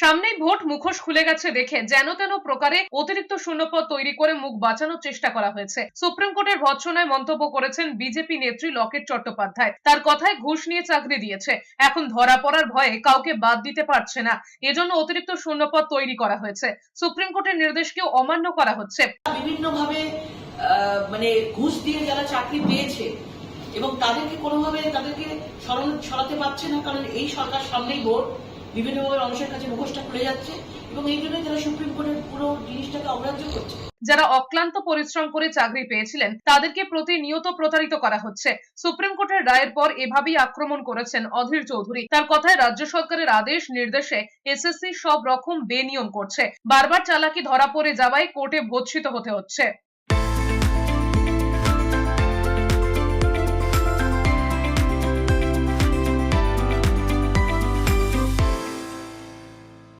সামনেই ভোট মুখোশ খুলে গেছে দেখে যেন তেন প্রকারে অতিরিক্ত শূন্যপদ তৈরি করে মুখ বাঁচানোর চেষ্টা করা হয়েছে। সুপ্রিম কোর্টের ভৎসনায় মন্তব্য করেছেন বিজেপি নেত্রী লকেট চট্টোপাধ্যায়। তার কথায় ঘুষ নিয়ে চাকরি দিয়েছে। এখন ধরা পড়ার ভয়ে কাউকে বাদ দিতে পারছে না। এজন্য অতিরিক্ত শূন্যপদ তৈরি করা হয়েছে। সুপ্রিম কোর্টের নির্দেশকেও অমান্য করা হচ্ছে। বিভিন্নভাবে আহ, মানে ঘুষ দিয়ে যারা চাকরি পেয়েছে এবং তাদেরকে কোনোভাবে তাদেরকে সরাতে পারছে না কারণ এই সরকার সামনেই ভোট। বিভিন্নভাবে মানুষের কাছে মুখোশটা খুলে যাচ্ছে এবং এই জন্যই তারা সুপ্রিম কোর্টের পুরো জিনিসটাকে অগ্রাহ্য করছে। যারা অক্লান্ত পরিশ্রম করে চাকরি পেয়েছিলেন, তাদেরকে প্রতিনিয়ত প্রতারিত করা হচ্ছে। সুপ্রিম কোর্টের রায়ের পর এভাবেই আক্রমণ করেছেন অধীর চৌধুরী। তার কথায় রাজ্য সরকারের আদেশ নির্দেশে এসএসসি সব রকম বেনিয়ম করছে। বারবার চালাকি ধরা পড়ে যাওয়ায় কোর্টে ভৎসিত হতে হচ্ছে।